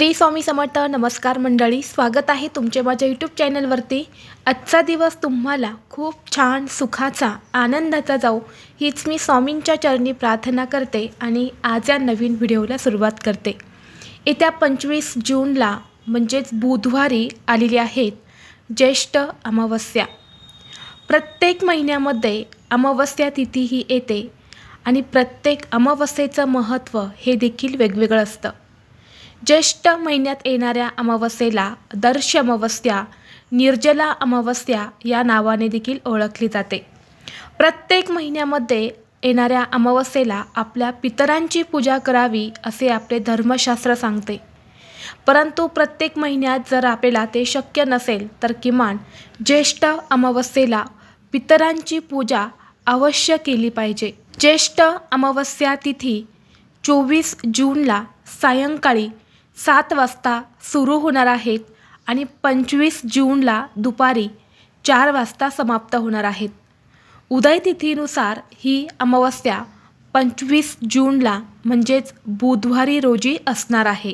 श्री स्वामी समर्थ नमस्कार मंडळी स्वागत आहे तुमचे माझ्या यूट्यूब चॅनलवरती आजचा दिवस तुम्हाला खूप छान सुखाचा आनंदाचा जाऊ हीच मी स्वामींच्या चरणी प्रार्थना करते आणि आज या नवीन व्हिडिओला सुरुवात करते. येत्या पंचवीस जूनला म्हणजेच बुधवारी आलेली आहेत ज्येष्ठ अमावस्या. प्रत्येक महिन्यामध्ये अमावस्या तिथी ही येते आणि प्रत्येक अमावस्येचं महत्त्व हे देखील वेगवेगळं असतं. ज्येष्ठ महिन्यात येणाऱ्या अमावस्येला दर्श अमावस्या निर्जला अमावस्या या नावाने देखील ओळखली जाते. प्रत्येक महिन्यामध्ये येणाऱ्या अमावस्येला आपल्या पितरांची पूजा करावी असे आपले धर्मशास्त्र सांगते. परंतु प्रत्येक महिन्यात जर आपल्याला ते शक्य नसेल तर किमान ज्येष्ठ अमावस्येला पितरांची पूजा अवश्य केली पाहिजे. ज्येष्ठ अमावस्या तिथी चोवीस जूनला सायंकाळी सात वाजता सुरू होणार आहेत आणि पंचवीस जूनला दुपारी चार वाजता समाप्त होणार आहेत. उदयतिथीनुसार ही अमावस्या पंचवीस जूनला म्हणजेच बुधवारी रोजी असणार आहे.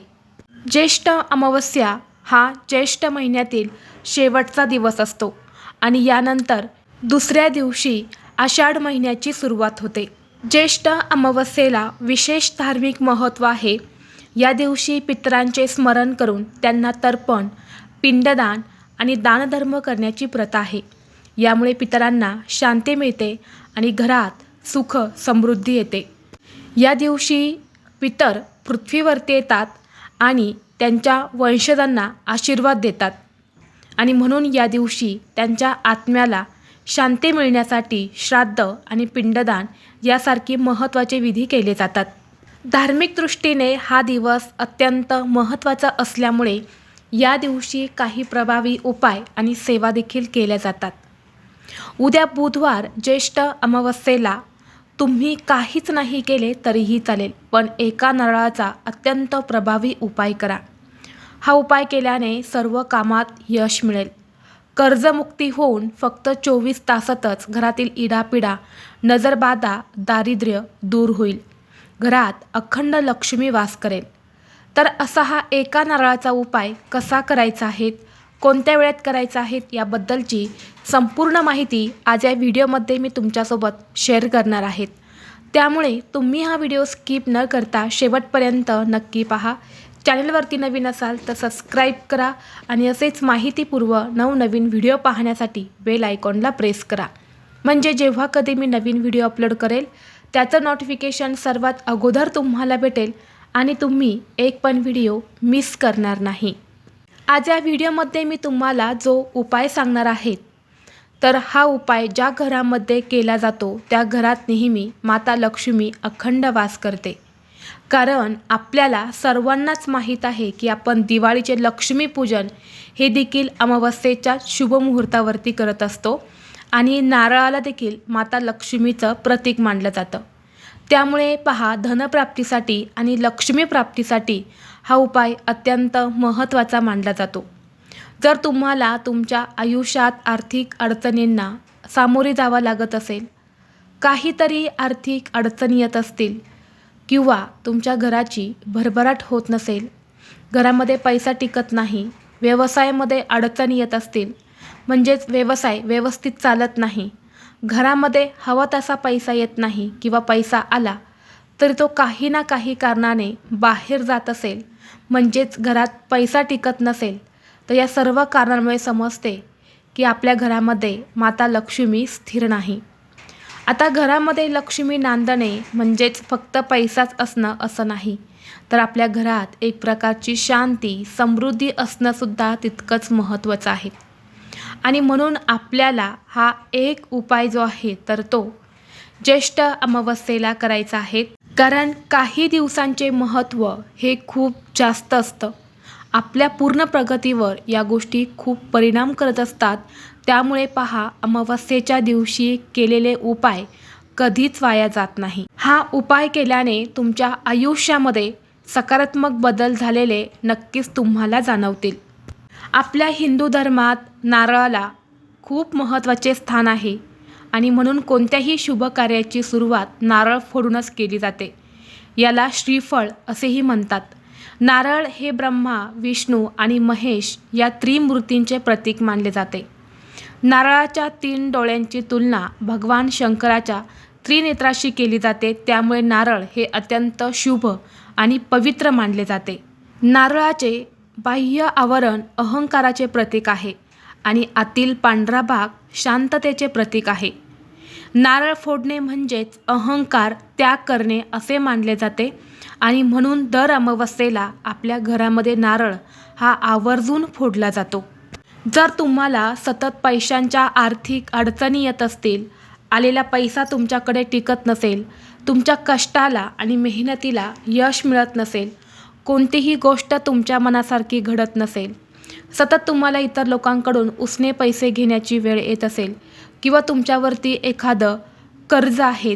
ज्येष्ठ अमावस्या हा ज्येष्ठ महिन्यातील शेवटचा दिवस असतो आणि यानंतर दुसऱ्या दिवशी आषाढ महिन्याची सुरुवात होते. ज्येष्ठ अमावस्येला विशेष धार्मिक महत्त्व आहे या दिवशी पितरांचे स्मरण करून त्यांना तर्पण पिंडदान आणि दानधर्म करण्याची प्रथा आहे. यामुळे पितरांना शांती मिळते आणि घरात सुख समृद्धी येते. या दिवशी पितर पृथ्वीवरती येतात आणि त्यांच्या वंशजांना आशीर्वाद देतात. आणि म्हणून या दिवशी त्यांच्या आत्म्याला शांती मिळण्यासाठी श्राद्ध आणि पिंडदान यासारखी महत्त्वाचे विधी केले जातात. धार्मिक दृष्टीने हा दिवस अत्यंत महत्त्वाचा असल्यामुळे या दिवशी काही प्रभावी उपाय आणि सेवा देखील केल्या जातात. उद्या बुधवार ज्येष्ठ अमावस्येला तुम्ही काहीच नाही केले तरीही चालेल पण एका नारळाचा अत्यंत प्रभावी उपाय करा. हा उपाय केल्याने सर्व कामात यश मिळेल. कर्जमुक्ती होऊन फक्त चोवीस तासातच घरातील इडापिडा नजरबाधा दारिद्र्य दूर होईल. घरात अखंड लक्ष्मी वास करेल. तर असा हा एका नारळाचा उपाय कसा करायचा आहे? कोणत्या वेळेत करायचा आहे? याबद्दलची संपूर्ण माहिती आज या व्हिडिओमध्ये मी तुमच्यासोबत शेअर करणार आहेत त्यामुळे तुम्ही हा व्हिडिओ स्किप न करता शेवटपर्यंत नक्की पहा. चॅनलवरती नवीन असाल तर सबस्क्राईब करा आणि असेच माहितीपूर्व नवनवीन व्हिडिओ पाहण्यासाठी बेल आयकॉनला प्रेस करा. म्हणजे जेव्हा कधी मी नवीन व्हिडिओ अपलोड करेल त्याचं नोटिफिकेशन सर्वात अगोदर तुम्हाला भेटेल आणि तुम्ही एक पण व्हिडिओ मिस करणार नाही. आज या व्हिडिओमध्ये मी तुम्हाला जो उपाय सांगणार आहे तर हा उपाय ज्या घरामध्ये केला जातो त्या घरात नेहमी माता लक्ष्मी अखंड वास करते. कारण आपल्याला सर्वांनाच माहीत आहे की आपण दिवाळीचे लक्ष्मीपूजन हे देखील अमावस्येच्या शुभमुहूर्तावरती करत असतो. आणि नारळाला देखील माता लक्ष्मीचं प्रतीक मानलं जातं. त्यामुळे पहा धनप्राप्तीसाठी आणि लक्ष्मीप्राप्तीसाठी हा उपाय अत्यंत महत्त्वाचा मानला जातो. जर तुम्हाला तुमच्या आयुष्यात आर्थिक अडचणींना सामोरे जावं लागत असेल काहीतरी आर्थिक अडचणी येत असतील किंवा तुमच्या घराची भरभराट होत नसेल घरामध्ये पैसा टिकत नाही व्यवसायामध्ये अडचणी येत असतील म्हणजेच व्यवसाय व्यवस्थित चालत नाही. घरामध्ये हवा तसा पैसा येत नाही किंवा पैसा आला तरी तो काही ना काही कारणाने बाहेर जात असेल म्हणजेच घरात पैसा टिकत नसेल. तर या सर्व कारणांमुळे समजते की आपल्या घरामध्ये माता लक्ष्मी स्थिर नाही. आता घरामध्ये लक्ष्मी नांदणे म्हणजेच फक्त पैसाच असणं असं नाही तर आपल्या घरात एक प्रकारची शांती समृद्धी असणंसुद्धा तितकंच महत्त्वाचं आहे. आणि म्हणून आपल्याला हा एक उपाय जो आहे तर तो ज्येष्ठ अमावस्येला करायचा आहे. कारण काही दिवसांचे महत्त्व हे खूप जास्त असतं. आपल्या पूर्ण प्रगतीवर या गोष्टी खूप परिणाम करत असतात. त्यामुळे पहा अमावस्येच्या दिवशी केलेले उपाय कधीच वाया जात नाही. हा उपाय केल्याने तुमच्या आयुष्यामध्ये सकारात्मक बदल झालेले नक्कीच तुम्हाला जाणवतील. आपल्या हिंदू धर्मात नारळाला खूप महत्त्वाचे स्थान आहे आणि म्हणून कोणत्याही शुभ कार्याची सुरुवात नारळ फोडूनच केली जाते. याला श्रीफळ असेही म्हणतात. नारळ हे ब्रह्मा विष्णू आणि महेश या त्रिमूर्तींचे प्रतीक मानले जाते. नारळाच्या तीन डोळ्यांची तुलना भगवान शंकराच्या त्रिनेत्राशी केली जाते. त्यामुळे नारळ हे अत्यंत शुभ आणि पवित्र मानले जाते. नारळाचे बाह्य आवरण अहंकाराचे प्रतीक आहे आणि आतील पांढरा भाग शांततेचे प्रतीक आहे. नारळ फोडणे म्हणजेच अहंकार त्याग करणे असे मानले जाते आणि म्हणून दर अमावस्येला आपल्या घरामध्ये नारळ हा आवर्जून फोडला जातो. जर तुम्हाला सतत पैशांच्या आर्थिक अडचणी येत असतील आलेला पैसा तुमच्याकडे टिकत नसेल तुमच्या कष्टाला आणि मेहनतीला यश मिळत नसेल कोणतीही गोष्ट तुमच्या मनासारखी घडत नसेल. सतत तुम्हाला इतर लोकांकडून उसने पैसे घेण्याची वेळ येत असेल किंवा तुमच्यावरती एखादं कर्ज आहे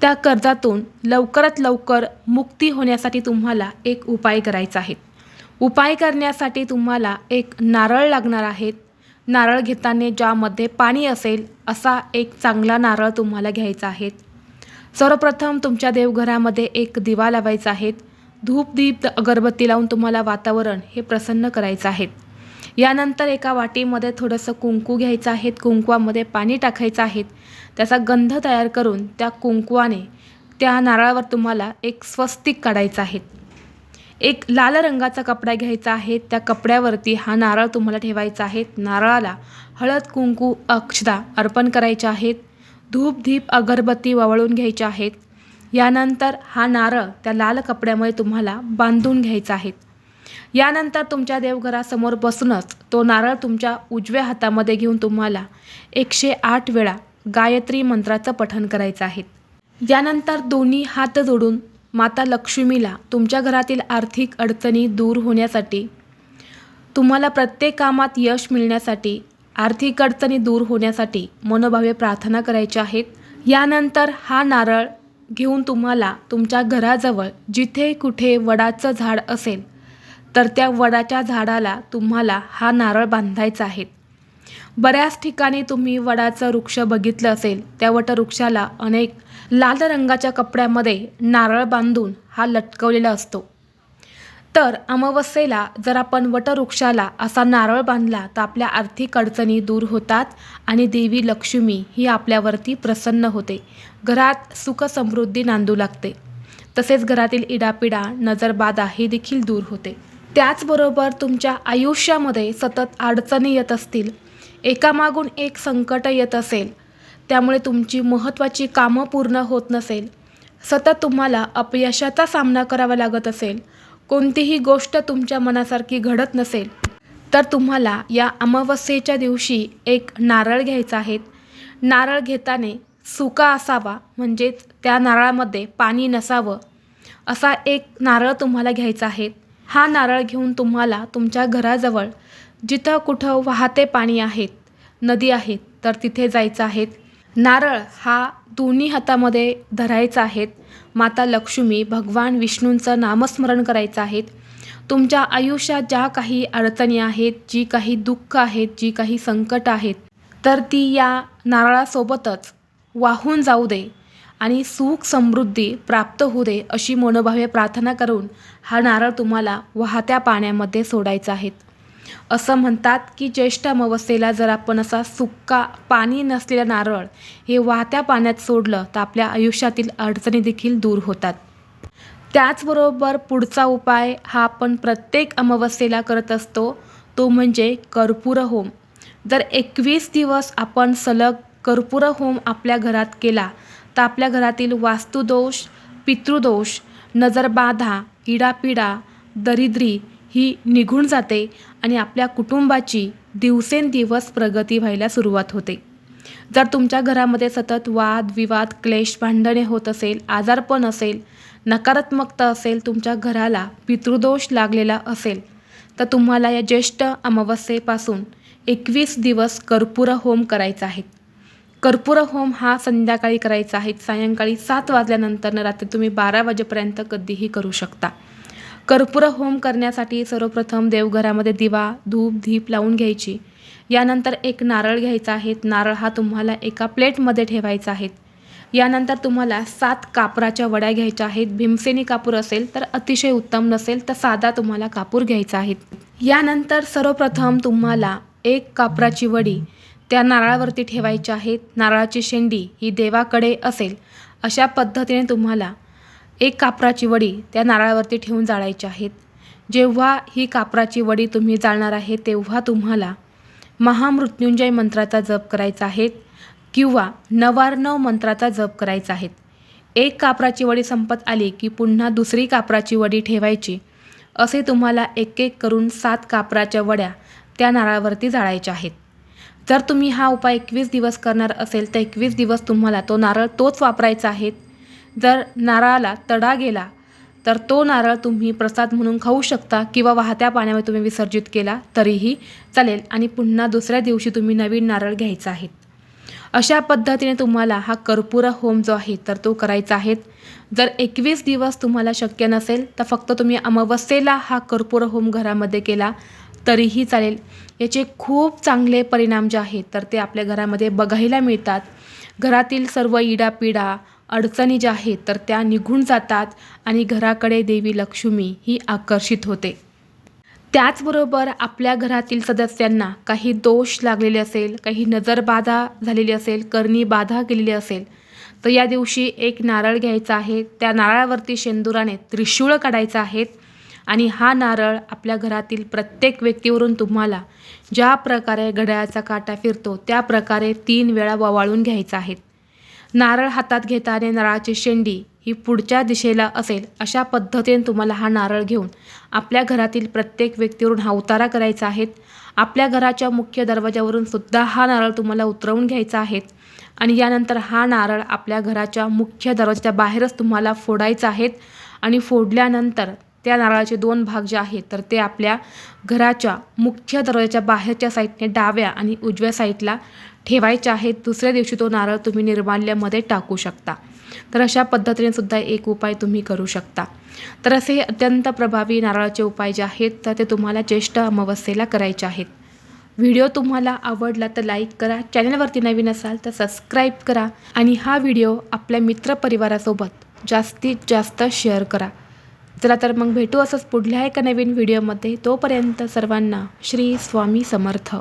त्या कर्जातून लवकरात लवकर मुक्ती होण्यासाठी तुम्हाला एक उपाय करायचा आहे. उपाय करण्यासाठी तुम्हाला एक नारळ लागणार आहेत नारळ घेताना ज्यामध्ये पाणी असेल असा एक चांगला नारळ तुम्हाला घ्यायचा आहे. सर्वप्रथम तुमच्या देवघरामध्ये एक दिवा लावायचा आहे. धूप दीप अगरबत्ती लावून तुम्हाला वातावरण हे प्रसन्न करायचं आहे. यानंतर एका वाटीमध्ये थोडंसं कुंकू घ्यायचं आहे. कुंकवामध्ये पाणी टाकायचं आहे. त्याचा गंध तयार करून त्या कुंकवाने त्या नारळावर तुम्हाला एक स्वस्तिक काढायचं आहे. एक लाल रंगाचा कपडा घ्यायचा आहे. त्या कपड्यावरती हा नारळ तुम्हाला ठेवायचा आहे. नारळाला हळद कुंकू अक्षदा अर्पण करायच्या आहेत. धूप धीप अगरबत्ती ववळून घ्यायच्या आहेत. यानंतर हा नारळ त्या लाल कपड्यामुळे तुम्हाला बांधून घ्यायचा आहे. यानंतर तुमच्या देवघरासमोर बसूनच तो नारळ तुमच्या उजव्या हातामध्ये घेऊन तुम्हाला एकशे आठ वेळा गायत्री मंत्राचं पठण करायचं आहे. यानंतर दोन्ही हात जोडून माता लक्ष्मीला तुमच्या घरातील आर्थिक अडचणी दूर होण्यासाठी तुम्हाला प्रत्येक कामात यश मिळण्यासाठी आर्थिक अडचणी दूर होण्यासाठी मनोभावे प्रार्थना करायच्या आहेत. यानंतर हा नारळ घेऊन तुम्हाला तुमच्या घराजवळ जिथे कुठे वडाचं झाड असेल तर त्या वडाच्या झाडाला तुम्हाला हा नारळ बांधायचा आहे. बऱ्याच ठिकाणी तुम्ही वडाचं वृक्ष बघितलं असेल त्या वटवृक्षाला अनेक लाल रंगाच्या कपड्यामध्ये नारळ बांधून हा लटकवलेला असतो. तर अमावस्येला जर आपण वटवृक्षाला असा नारळ बांधला तर आपल्या आर्थिक अडचणी दूर होतात आणि देवी लक्ष्मी ही आपल्यावरती प्रसन्न होते. घरात सुखसमृद्धी नांदू लागते. तसेच घरातील इडापिडा नजरबाधा हे देखील दूर होते. त्याचबरोबर तुमच्या आयुष्यामध्ये सतत अडचणी येत असतील एकामागून एक संकट येत असेल त्यामुळे तुमची महत्त्वाची कामं पूर्ण होत नसेल सतत तुम्हाला अपयशाचा सामना करावा लागत असेल कोणतीही गोष्ट तुमच्या मनासारखी घडत नसेल तर तुम्हाला या अमावस्येच्या दिवशी एक नारळ घ्यायचा आहे. नारळ घेताना सुका असावा म्हणजेच त्या नारळामध्ये पाणी नसावं. असा एक नारळ तुम्हाला घ्यायचा आहे. हा नारळ घेऊन तुम्हाला तुमच्या घराजवळ जिथं कुठं वाहते पाणी आहेत नदी आहेत तर तिथे जायचं आहेत नारळ हा दोन्ही हातामध्ये धरायचा आहेत माता लक्ष्मी भगवान विष्णूंचं नामस्मरण करायचं आहे तुमच्या आयुष्यात ज्या काही अडचणी आहेत जी काही दुःख आहेत जी काही संकट आहेत तर ती या नारळासोबतच वाहून जाऊ दे आणि सुख समृद्धी प्राप्त होऊ दे अशी मनोभावे प्रार्थना करून हा नारळ तुम्हाला वाहत्या पाण्यामध्ये सोडायचा आहे असं म्हणतात की ज्येष्ठ अमावस्येला जर आपण असा सुक्का पाणी नसलेला नारळ हे वाहत्या पाण्यात सोडलं तर आपल्या आयुष्यातील अडचणी देखील दूर होतात. त्याचबरोबर पुढचा उपाय हा आपण प्रत्येक अमावस्येला करत असतो तो म्हणजे कर्पूर होम. जर एकवीस दिवस आपण सलग कर्पूर होम आपल्या घरात केला तर आपल्या घरातील वास्तुदोष पितृदोष नजरबाधा इडापिडा दरिद्री ही निघून जाते आणि आपल्या कुटुंबाची दिवसेंदिवस प्रगती व्हायला सुरुवात होते. जर तुमच्या घरामध्ये सतत वाद विवाद क्लेश भांडणे होत असेल आजारपण असेल नकारात्मकता असेल तुमच्या घराला पितृदोष लागलेला असेल तर तुम्हाला या ज्येष्ठ अमावस्येपासून एकवीस दिवस कर्पूर होम करायचा आहे. कर्पूर होम हा संध्याकाळी करायचा आहे. सायंकाळी सात वाजल्यानंतर रात्री तुम्ही बारा वाजेपर्यंत कधीही करू शकता. कर्पूर होम करण्यासाठी सर्वप्रथम देवघरामध्ये दिवा धूप धीप लावून घ्यायची. यानंतर एक नारळ घ्यायचा आहे. नारळ हा तुम्हाला एका प्लेटमध्ये ठेवायचा आहे. यानंतर तुम्हाला सात कापराच्या वड्या घ्यायच्या आहेत. भीमसेनी कापूर असेल तर अतिशय उत्तम नसेल तर साधा तुम्हाला कापूर घ्यायचा आहे. यानंतर सर्वप्रथम तुम्हाला एक कापराची वडी त्या नारळावरती ठेवायची आहेत नारळाची शेंडी ही देवाकडे असेल. अशा पद्धतीने तुम्हाला एक कापराची वडी त्या नारळावरती ठेवून जाळायची आहेत. जेव्हा ही कापराची वडी तुम्ही जाळणार आहे तेव्हा तुम्हाला महामृत्युंजय मंत्राचा जप करायचा आहे किंवा नवार्णव मंत्राचा जप करायचा आहे. एक कापराची वडी संपत आली की पुन्हा दुसरी कापराची वडी ठेवायची. असे तुम्हाला एक एक करून सात कापराच्या वड्या त्या नारळावरती जाळायच्या आहेत. जर तुम्ही हा उपाय एकवीस दिवस करणार असेल तर एकवीस दिवस तुम्हाला तो नारळ तोच वापरायचा आहे. जर नारळाला तडा गेला तर तो नारळ तुम्ही प्रसाद म्हणून खाऊ शकता किंवा वाहत्या पाण्यामध्ये तुम्ही विसर्जित केला तरीही चालेल. आणि पुन्हा दुसऱ्या दिवशी तुम्ही नवीन नारळ घ्यायचा आहे. अशा पद्धतीने तुम्हाला हा कर्पूर होम जो आहे तर तो करायचा आहे. जर एकवीस दिवस तुम्हाला शक्य नसेल तर फक्त तुम्ही अमावस्येला हा कर्पूर होम घरामध्ये केला तरीही चालेल. याचे खूप चांगले परिणाम जे आहेत तर ते आपल्या घरामध्ये बघायला मिळतात. घरातील सर्व इडापिडा अडचणी ज्या आहेत तर त्या निघून जातात आणि घराकडे देवी लक्ष्मी ही आकर्षित होते. त्याचबरोबर आपल्या घरातील सदस्यांना काही दोष लागलेले असेल काही नजरबाधा झालेली असेल करणी बाधा केलेली असेल तर या दिवशी एक नारळ घ्यायचा आहे. त्या नारळावरती शेंदुराने त्रिशूळ काढायचा आहे आणि हा नारळ आपल्या घरातील प्रत्येक व्यक्तीवरून तुम्हाला ज्या प्रकारे घड्याळाचा काटा फिरतो त्या प्रकारे तीन वेळा ववाळून घ्यायचा आहे. नारळ हातात घेताने नारळाची शेंडी ही पुढच्या दिशेला असेल अशा पद्धतीने तुम्हाला हा नारळ घेऊन आपल्या घरातील प्रत्येक व्यक्तीवरून हा उतारा करायचा आहे. आपल्या घराच्या मुख्य दरवाजावरून सुद्धा हा नारळ तुम्हाला उतरवून घ्यायचा आहे. आणि यानंतर हा नारळ आपल्या घराच्या मुख्य दरवाजाच्या बाहेरच तुम्हाला फोडायचा आहे. आणि फोडल्यानंतर त्या नारळाचे दोन भाग जे आहेत तर ते आपल्या घराच्या मुख्य दरवाजाच्या बाहेरच्या साईडने डाव्या आणि उजव्या साईडला ठेवायचे आहेत. दुसऱ्या दिवशी तो नारळ तुम्ही निर्माल्यामध्ये टाकू शकता. तर अशा पद्धतीने सुद्धा एक उपाय तुम्ही करू शकता. तर असे अत्यंत प्रभावी नारळाचे उपाय जे आहेत तर ते तुम्हाला ज्येष्ठ अमावस्येला करायचे आहेत. व्हिडिओ तुम्हाला आवडला तर लाईक करा चॅनलवरती नवीन असाल तर सबस्क्राईब करा आणि हा व्हिडिओ आपल्या मित्रपरिवारासोबत जास्तीत जास्त शेअर करा. चला तर मग भेटू असंच पुढल्या एका नवीन व्हिडिओमध्ये. तोपर्यंत सर्वांना श्री स्वामी समर्थ.